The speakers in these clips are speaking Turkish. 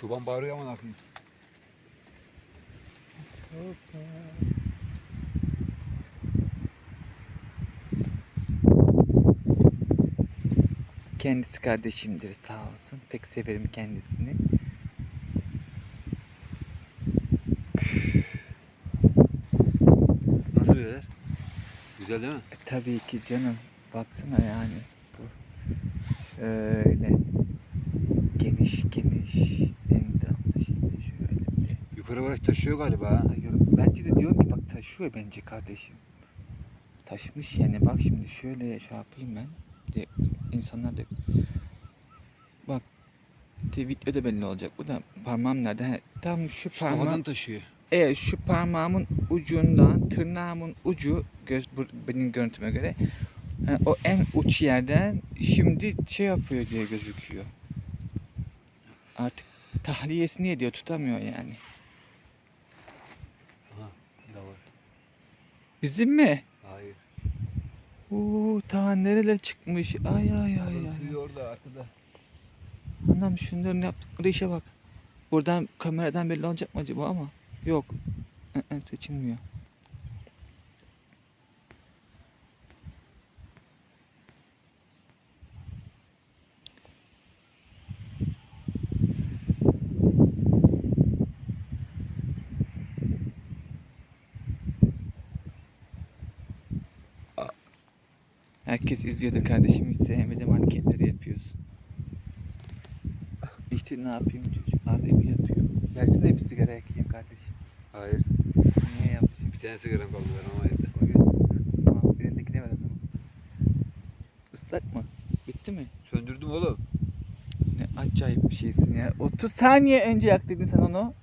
Çoban bağırıyor ama nakıyım. Kendisi kardeşimdir sağ olsun. Pek severim kendisini. Nasıl birader? Güzel değil mi? E, tabii ki canım. Baksana yani. Bu şöyle şeyde şöyle bir de. Yukarı olarak taşıyor galiba. Hayır, bence de diyorum ki bak taşıyor bence kardeşim. Taşmış yani bak şimdi şöyle şey yapayım ben. De, insanlar da bak de videoda belli olacak. Bu da parmağım nerede? He, tam şu Havadan parmağım. taşıyor. Evet şu parmağımın ucundan tırnağımın ucu göz bu- benim görüntüme göre e, o en uç yerden şimdi şey yapıyor diye gözüküyor. Artık tahliyesini ediyor tutamıyor yani. Aha. Da var. Bizim mi? Hayır. Oo ta nereler çıkmış. Ay ay ay ay. Orada arkada. Anam şunların yaptıkları işe bak. Buradan kameradan belli olacak mı acaba ama? Yok. Hı, Seçilmiyor. Herkes izliyordu kardeşim hiç sevmediğim hareketleri yapıyorsun. İşte ne yapayım çocuklar da bir yapıyor. Versene bir sigara yakayım kardeşim. Hayır. Niye yapayım? Bir tane sigaram kaldı ben ama evde. O göz. Tamam birindekine ver o zaman. Islak mı? Bitti mi? Söndürdüm oğlum. Ne acayip bir şeysin ya. 30 saniye önce yak dedin sen onu.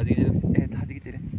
Hadi gidelim. Evet hadi gidelim.